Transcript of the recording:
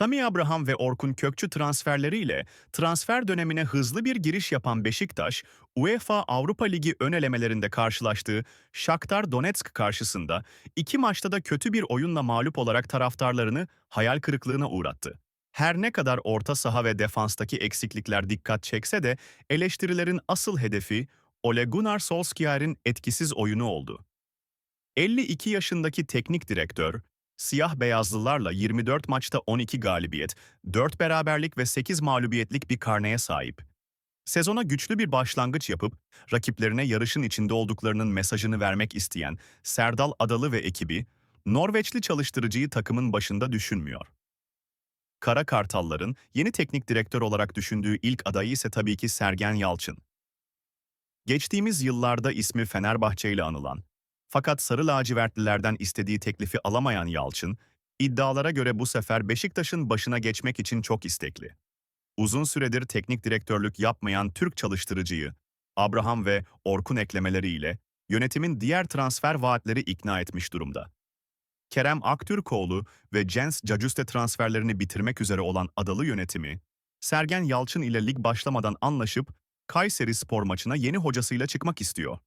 Tammy Abraham ve Orkun Kökçü transferleriyle transfer dönemine hızlı bir giriş yapan Beşiktaş, UEFA Avrupa Ligi ön elemelerinde karşılaştığı Shakhtar Donetsk karşısında iki maçta da kötü bir oyunla mağlup olarak taraftarlarını hayal kırıklığına uğrattı. Her ne kadar orta saha ve defanstaki eksiklikler dikkat çekse de eleştirilerin asıl hedefi Ole Gunnar Solskjaer'in etkisiz oyunu oldu. 52 yaşındaki teknik direktör, siyah beyazlılarla 24 maçta 12 galibiyet, 4 beraberlik ve 8 mağlubiyetlik bir karneye sahip. Sezona güçlü bir başlangıç yapıp rakiplerine yarışın içinde olduklarının mesajını vermek isteyen Serdal Adalı ve ekibi, Norveçli çalıştırıcıyı takımın başında düşünmüyor. Kara Kartalların yeni teknik direktör olarak düşündüğü ilk adayı ise tabii ki Sergen Yalçın. Geçtiğimiz yıllarda ismi Fenerbahçe ile anılan, fakat Sarı Lacivertlilerden istediği teklifi alamayan Yalçın, iddialara göre bu sefer Beşiktaş'ın başına geçmek için çok istekli. Uzun süredir teknik direktörlük yapmayan Türk çalıştırıcıyı, Abraham ve Orkun eklemeleriyle yönetimin diğer transfer vaatleri ikna etmiş durumda. Kerem Aktürkoğlu ve Jens Cacuste transferlerini bitirmek üzere olan adalı yönetimi, Sergen Yalçın ile lig başlamadan anlaşıp Kayseri spor maçına yeni hocasıyla çıkmak istiyor.